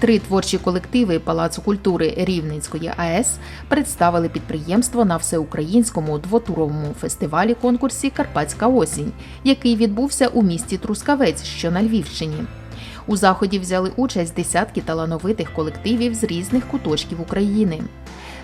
Три творчі колективи Палацу культури Рівненської АЕС представили підприємство на всеукраїнському двотуровому фестивалі конкурсі Карпатська осінь, який відбувся у місті Трускавець, що на Львівщині. У заході взяли участь десятки талановитих колективів з різних куточків України.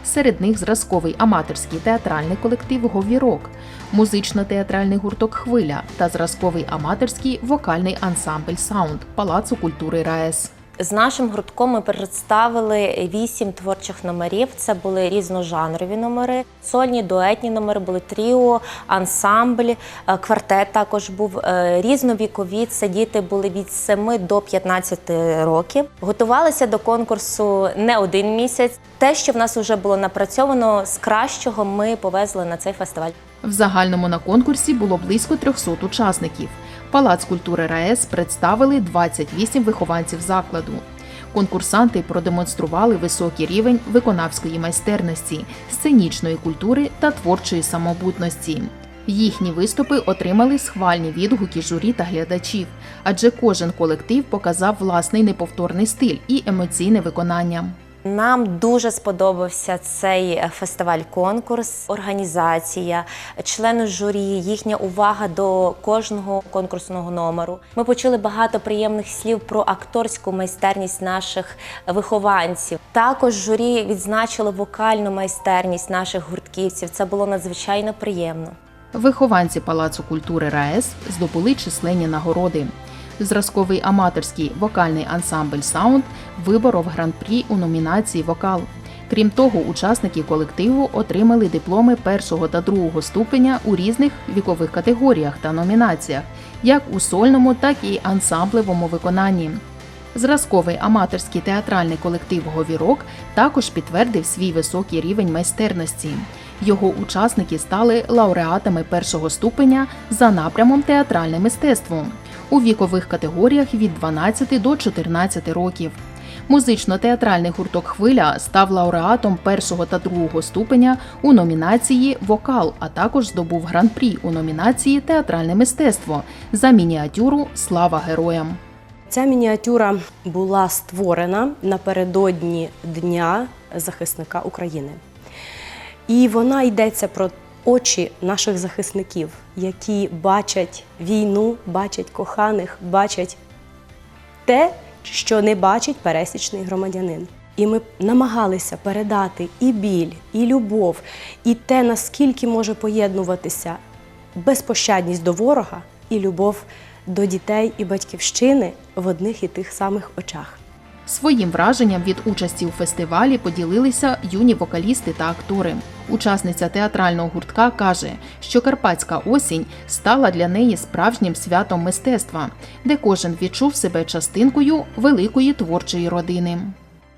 Серед них зразковий аматорський театральний колектив Говірок, музично-театральний гурток Хвиля та зразковий аматорський вокальний ансамбль Саунд Палацу культури РаЕС. З нашим гуртком ми представили вісім творчих номерів. Це були різножанрові номери, сольні, дуетні номери, були тріо, ансамбль, е, квартет також був е, різновікові. Це діти були від 7 до 15 років. Готувалися до конкурсу не один місяць. Те, що в нас вже було напрацьовано з кращого, ми повезли на цей фестиваль. В загальному на конкурсі було близько 300 учасників. Палац культури РаЕС представили 28 вихованців закладу. Конкурсанти продемонстрували високий рівень виконавської майстерності, сценічної культури та творчої самобутності. Їхні виступи отримали схвальні відгуки журі та глядачів, адже кожен колектив показав власний неповторний стиль і емоційне виконання. Нам дуже сподобався цей фестиваль-конкурс, організація, члени журі, їхня увага до кожного конкурсного номеру. Ми почули багато приємних слів про акторську майстерність наших вихованців. Також журі відзначило вокальну майстерність наших гуртківців. Це було надзвичайно приємно. Вихованці Палацу культури РаЕС здобули численні нагороди. Зразковий аматорський вокальний ансамбль Саунд виборов гран-прі у номінації Вокал. Крім того, учасники колективу отримали дипломи першого та другого ступеня у різних вікових категоріях та номінаціях, як у сольному, так і ансамблевому виконанні. Зразковий аматорський театральний колектив Говірок також підтвердив свій високий рівень майстерності. Його учасники стали лауреатами першого ступеня за напрямом театральне мистецтво у вікових категоріях від 12 до 14 років. Музично-театральний гурток Хвиля став лауреатом першого та другого ступеня у номінації Вокал, а також здобув гран-прі у номінації Театральне мистецтво за мініатюру Слава героям. Ця мініатюра була створена напередодні Дня захисника України. І вона йдеться про очі наших захисників, які бачать війну, бачать коханих, бачать те, що не бачить пересічний громадянин. І ми намагалися передати і біль, і любов, і те, наскільки може поєднуватися безпощадність до ворога і любов до дітей і батьківщини в одних і тих самих очах. Своїм враженням від участі у фестивалі поділилися юні вокалісти та актори. Учасниця театрального гуртка каже, що Карпатська осінь стала для неї справжнім святом мистецтва, де кожен відчув себе частинкою великої творчої родини.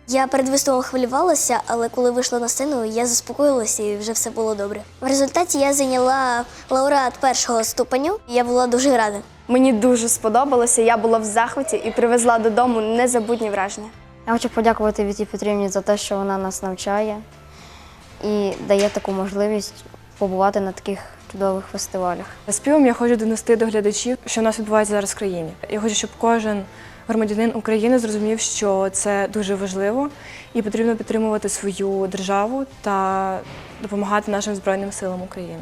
Я перед виступом хвилювалася, але коли вийшла на сцену, я заспокоїлася і вже все було добре. В результаті я зайняла лауреат першого ступеню. і Я була дуже рада. Мені дуже сподобалося, я була в захваті і привезла додому незабутні враження. Я хочу подякувати Віті Петрівні за те, що вона нас навчає і дає таку можливість побувати на таких чудових фестивалях. Співом я хочу донести до глядачів, що в нас відбувається зараз в країні. Я хочу, щоб кожен громадянин України зрозумів, що це дуже важливо і потрібно підтримувати свою державу та допомагати нашим Збройним силам України.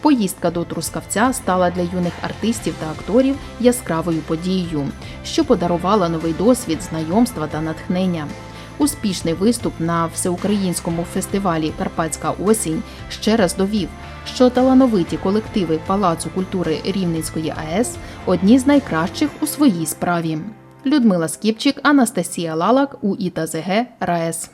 Поїздка до Трускавця стала для юних артистів та акторів яскравою подією, що подарувала новий досвід, знайомства та натхнення. Успішний виступ на всеукраїнському фестивалі Карпатська осінь ще раз довів, що талановиті колективи Палацу культури Рівненської АЕС одні з найкращих у своїй справі. Людмила Скіпчик, Анастасія Лалак, у ІТАЗГ РаЕС.